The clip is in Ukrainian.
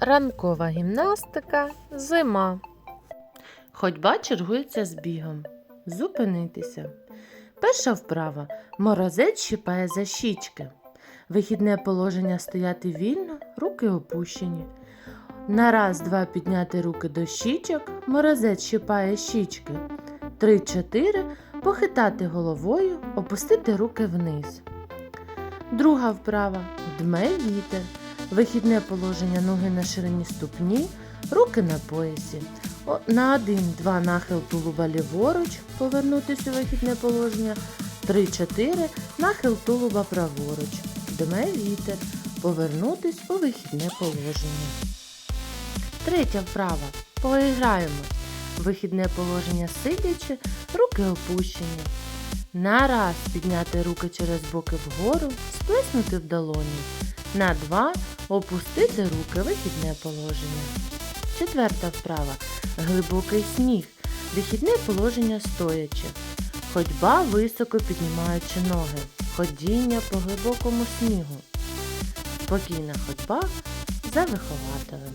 Ранкова гімнастика, зима. Ходьба чергується з бігом. Зупинитися. Перша вправа. Морозець щипає за щічки. Вихідне положення стояти вільно, руки опущені. На раз, два підняти руки до щічок. Морозець щипає щічки. Три-чотири. Похитати головою, опустити руки вниз. Друга вправа. Дме вітер. Вихідне положення ноги на ширині ступні, руки на поясі. На один-два нахил тулуба ліворуч, повернутися у вихідне положення. Три-чотири нахил тулуба праворуч. Дме вітер. Повернутись у вихідне положення. Третя вправа. Поіграємо. Вихідне положення сидячи, руки опущені. На раз підняти руки через боки вгору, сплеснути в долоні. На два опустити руки вихідне положення. Четверта вправа. Глибокий сніг. Вихідне положення стоячи. Ходьба високо піднімаючи ноги. Ходіння по глибокому снігу. Спокійна ходьба за вихователем.